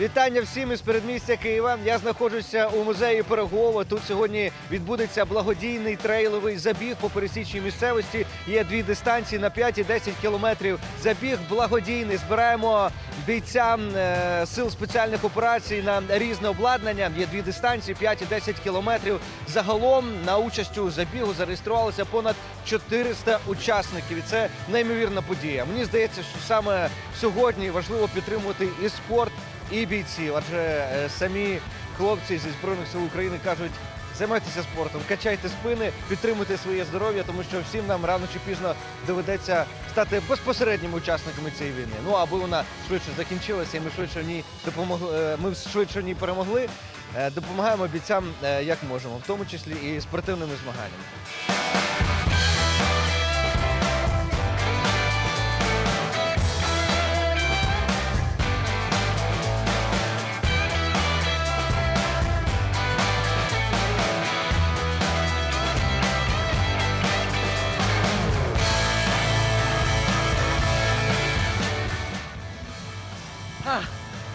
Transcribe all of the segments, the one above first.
Вітання всім із передмістя Києва. Я знаходжуся у музеї Пирогова. Тут сьогодні відбудеться благодійний трейловий забіг по пересічній місцевості. Є дві дистанції на 5 і 10 кілометрів. Забіг благодійний. Збираємо бійцям е, сил спеціальних операцій на різне обладнання. Є дві дистанції 5 і 10 кілометрів. Загалом на участь у забігу зареєструвалося понад 400 учасників. І це неймовірна подія. Мені здається, що саме сьогодні важливо підтримувати і спорт, і бійців, адже е, самі хлопці зі збройних сил України кажуть. Займайтеся спортом, качайте спини, підтримуйте своє здоров'я, тому що всім нам рано чи пізно доведеться стати безпосередніми учасниками цієї війни. Ну аби вона швидше закінчилася, і ми швидше в ній допомогли. е, Ми швидше в ній перемогли. е, Допомагаємо бійцям як можемо, в тому числі і спортивними змаганнями.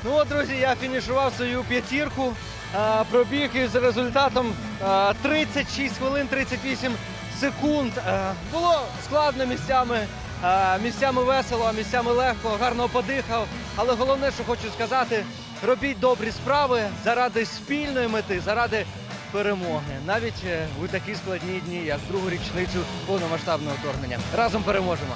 Ну от, друзі, я фінішував свою п'ятірку. Пробіг із результатом 36 хвилин 38 секунд. Було складно місцями. Місцями весело, місцями легко, гарно подихав. Але головне, що хочу сказати, робіть добрі справи заради спільної мети, заради перемоги. Навіть е, у такі складні дні, як другу річницю повномасштабного вторгнення. Разом переможемо.